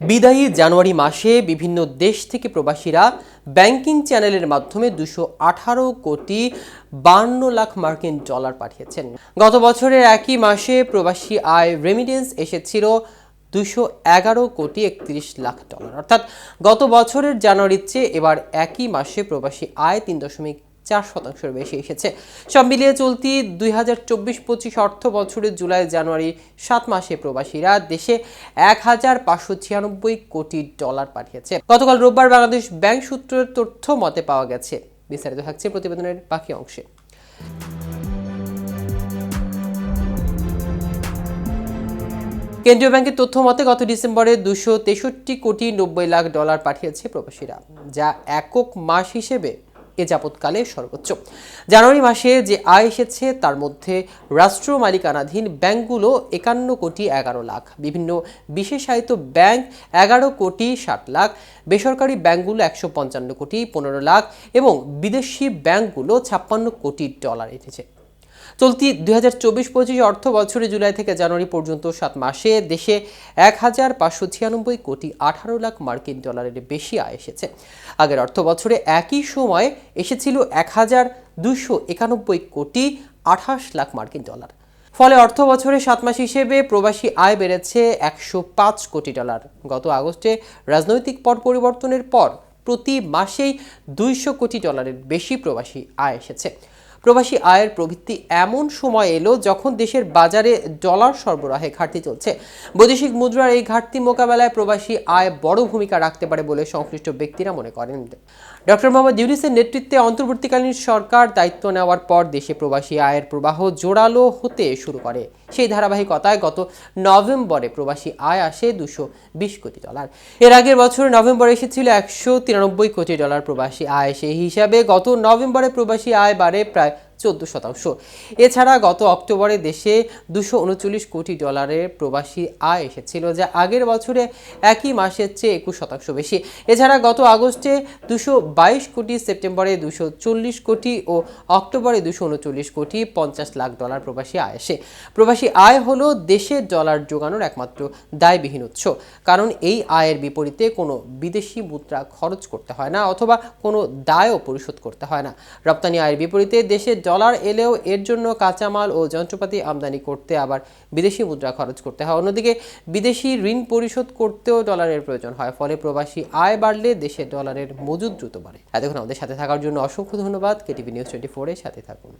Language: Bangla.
বিদায়ী জানুয়ারি মাসে বিভিন্ন দেশ থেকে প্রবাসীরা ব্যাংকিং চ্যানেলের মাধ্যমে দুশো আঠারো কোটি বান্ন লাখ মার্কিন ডলার পাঠিয়েছেন। গত বছরের একই মাসে প্রবাসী আয় রেমিডেন্স এসেছিল দুশো এগারো কোটি একত্রিশ লাখ ডলার। অর্থাৎ গত বছরের জানুয়ারির চেয়ে এবার একই মাসে প্রবাসী আয় তিন দশমিক চার শতাংশের বেশি এসেছে। সব মিলিয়ে চলতি দুই হাজার চব্বিশ পঁচিশ অর্থ বছরের জুলাই জানুয়ারি সাত মাসে প্রবাসীরা দেশে এক হাজার পাঁচশো ছিয়ানব্বই কোটি ডলার পাঠিয়েছে। গতকাল রোববার বাংলাদেশ ব্যাংক সূত্রের তথ্য মতে পাওয়া গেছে। বিস্তারিত থাকছে প্রতিবেদনের বাকি অংশে। কেন্দ্রীয় ব্যাংকের তথ্য মতে গত ডিসেম্বরে দুশো তেষট্টি কোটি নব্বই লাখ ডলার পাঠিয়েছে প্রবাসীরা, যা একক মাস হিসেবে এ যাবৎকালে সর্বোচ্চ। জানুয়ারি মাসে যে আয় এসেছে, তার মধ্যে রাষ্ট্র মালিকানাধীন ব্যাংকগুলো একান্ন কোটি এগারো লাখ। বিভিন্ন বিশেষায়িত ব্যাংক এগারো কোটি ষাট লাখ। বেসরকারি ব্যাংকগুলো একশো পঞ্চান্ন কোটি পনেরো লাখ এবং বিদেশি ব্যাংকগুলো ছাপ্পান্ন কোটি ডলার এসেছে চলতি দুই হাজার অর্থ বছরে জুলাই থেকে জানুয়ারি পর্যন্ত সাত মাসে দেশে এক হাজার পাঁচশো ছিয়ানব্বই কোটি আঠারো লাখ মার্কিন ডলারের বেশি আয় এসেছে। আগের অর্থ বছরে একই সময় এসেছিল এক হাজার দুশো একানব্বই কোটি আঠাশ লাখ মার্কিন ডলার। ফলে অর্থ বছরে সাত মাস হিসেবে প্রবাসী আয় বেড়েছে একশো পাঁচ কোটি ডলার। গত আগস্টে রাজনৈতিক পট পরিবর্তনের পর প্রতি মাসেই দুইশো কোটি ডলারের বেশি প্রবাসী আয় এসেছে। প্রবাসী আয়ের প্রবৃত্তি এমন সময় এলো যখন দেশের বাজারে ডলার সরবরাহে ঘাটতি চলছে। বৈদেশিক মুদ্রার এই ঘাটতি মোকাবেলায় প্রবাসী আয় বড় ভূমিকা রাখতে পারে বলে সংশ্লিষ্ট ব্যক্তিরা মনে করেন। ডক্টর মোহাম্মদ ইউনিসের নেতৃত্বে অন্তর্বর্তীকালীন সরকার দায়িত্ব নেওয়ার পর দেশে প্রবাসী আয়ের প্রবাহ জোরালো হতে শুরু করে। সেই ধারাবাহিকতায় গত নভেম্বরে প্রবাসী আয় আসে দুশো বিশ কোটি ডলার। এর আগের বছর নভেম্বরে এসেছিল একশো তিরানব্বই কোটি ডলার প্রবাসী আয়। সেই হিসাবে গত নভেম্বরে প্রবাসী আয় বাড়ে প্রায় চোদ্দ শতাংশ। এছাড়া গত অক্টোবরে দেশে দুশো উনচল্লিশ কোটি ডলারের প্রবাসী আয় এসেছিল, যা আগের বছরে একই মাসের চেয়ে একুশ শতাংশ বেশি। এছাড়া গত আগস্টে দুশো বাইশ কোটি, সেপ্টেম্বরে দুশো চল্লিশ কোটি ও অক্টোবরে দুশো উনচল্লিশ কোটি পঞ্চাশ লাখ ডলার প্রবাসী আয় আসে। প্রবাসী আয় হলো দেশের ডলার যোগানোর একমাত্র দায়বিহীন উৎস, কারণ এই আয়ের বিপরীতে কোনো বিদেশি মুদ্রা খরচ করতে হয় না অথবা কোনো দায়ও পরিশোধ করতে হয় না। রপ্তানি আয়ের বিপরীতে দেশে ডলার এলেও এর জন্য কাঁচামাল ও যন্ত্রপাতি আমদানি করতে আবার বিদেশি মুদ্রা খরচ করতে হয়। অন্যদিকে বিদেশি ঋণ পরিশোধ করতেও ডলারের প্রয়োজন হয়, ফলে প্রবাসী আয় বাড়লে দেশে ডলারের মজুদ দ্রুত বাড়ে। এতক্ষণ আমাদের সাথে থাকার জন্য অসংখ্য ধন্যবাদ। কেটিভি নিউজ টোয়েন্টি ফোরের সাথে থাকুন।